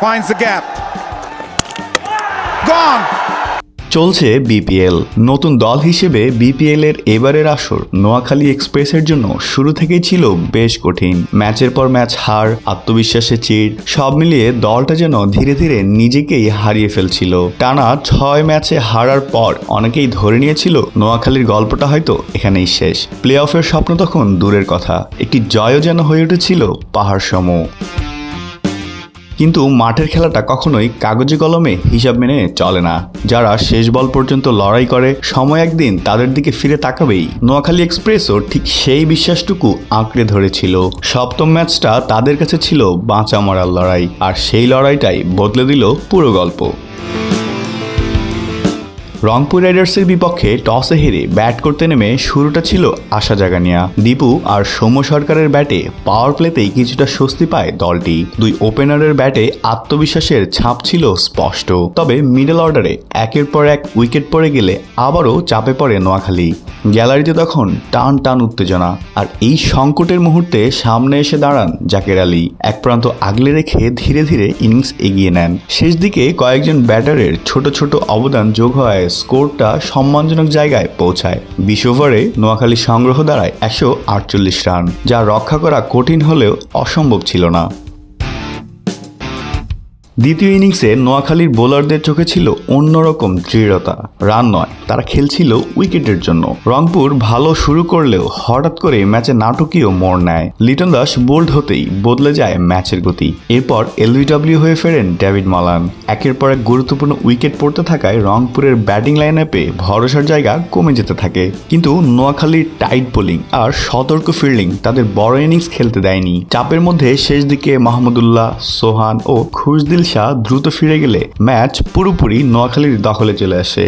finds the gap. Gone. চলছে BPL নতুন দল হিসেবে বিপিএল এর এবারের আসর নোয়াখালী এক্সপ্রেসের জন্য শুরু থেকেই ছিল বেশ কঠিন। ম্যাচের পর ম্যাচ হার আত্মবিশ্বাসে চিড়, সব মিলিয়ে দলটা যেন ধীরে ধীরে নিজেকেই হারিয়ে ফেলছিল। টানা ছয় ম্যাচে হারার পর অনেকেই ধরে নিয়েছিল নোয়াখালীর গল্পটা হয়তো এখানেই শেষ। প্লে অফের স্বপ্ন তখন দূরের কথা। একটি জয়ও যেন হয়ে উঠেছিল পাহাড় সম কিন্তু মাঠের খেলাটা কখনোই কাগজে কলমে হিসাব মেনে চলে না। যারা শেষ বল পর্যন্ত লড়াই করে, সময় একদিন তাদের দিকে ফিরে তাকাবেই। নোয়াখালী এক্সপ্রেসও ঠিক সেই বিশ্বাসটুকু আঁকড়ে ধরেছিল। সপ্তম ম্যাচটা তাদের কাছে ছিল বাঁচা মরার লড়াই, আর সেই লড়াইটাই বদলে দিল পুরো গল্প। রংপুর রাইডার্সের বিপক্ষে টসে হেরে ব্যাট করতে নেমে শুরুটা ছিল আশা জাগানিয়া। দীপু আর সৌম্য সরকারের ব্যাটে পাওয়ার প্লেতেই কিছুটা স্বস্তি পায় দলটি। দুই ওপেনারের ব্যাটে আত্মবিশ্বাসের ছাপ ছিল স্পষ্ট। তবে মিডল অর্ডারে একের পর এক উইকেট পড়ে গেলে আবারও চাপে পড়ে নোয়াখালী। গ্যালারিতে তখন টান টান উত্তেজনা। আর এই সংকটের মুহূর্তে সামনে এসে দাঁড়ান জাকের আলী। এক প্রান্ত আগলে রেখে ধীরে ধীরে ইনিংস এগিয়ে নেন। শেষ দিকে কয়েকজন ব্যাটারের ছোট ছোট অবদান যোগ হয় স্কোরটা সম্মানজনক জায়গায় পৌঁছায়। বিশ ওভারে নোয়াখালী সংগ্রহ দ্বারায় একশো আটচল্লিশ রান, যা রক্ষা করা কঠিন হলেও অসম্ভব ছিল না। দ্বিতীয় ইনিংসে নোয়াখালীর বোলারদের চোখে ছিল অন্যরকম দৃঢ়তা। রান নয়, তারা খেলছিল উইকেটের জন্য। রংপুর ভালো শুরু করলেও হঠাৎ করে ম্যাচে নাটকীয় মোড় নেয়। লিটন দাস বোল্ড হতেই বদলে যায় ম্যাচের গতি। এরপর এলবিডব্লিউ হয়ে ফেরেন ডেভিড মালান। একের পর এক গুরুত্বপূর্ণ উইকেট পড়তে থাকায় রংপুরের ব্যাটিং লাইন আপে ভরসার জায়গা কমে যেতে থাকে। কিন্তু নোয়াখালীর টাইট বোলিং আর সতর্ক ফিল্ডিং তাদের বড় ইনিংস খেলতে দেয়নি। চাপের মধ্যে শেষ দিকে মাহমুদুল্লাহ সোহান ও খুশদিল শাহ দ্রুত ফিরে গেলে ম্যাচ পুরোপুরি নোয়াখালীর দখলে চলে আসে।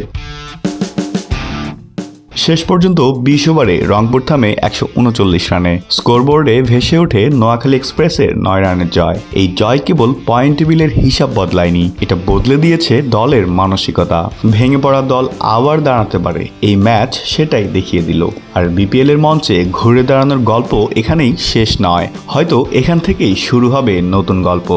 শেষ পর্যন্ত বিশ ওভারে রংপুর থামে একশো উনচল্লিশ রানে। স্কোরবোর্ডে ভেসে ওঠে নোয়াখালী এক্সপ্রেসের নয় রানের জয়। এই জয় কেবল পয়েন্ট টেবিলের হিসাব বদলায়নি। এটা বদলে দিয়েছে দলের মানসিকতা। ভেঙে পড়া দল আবার দাঁড়াতে পারে। এই ম্যাচ সেটাই দেখিয়ে দিল। আর বিপিএল এর মঞ্চে ঘুরে দাঁড়ানোর গল্প এখানেই শেষ নয়। হয়তো এখান থেকেই শুরু হবে নতুন গল্প।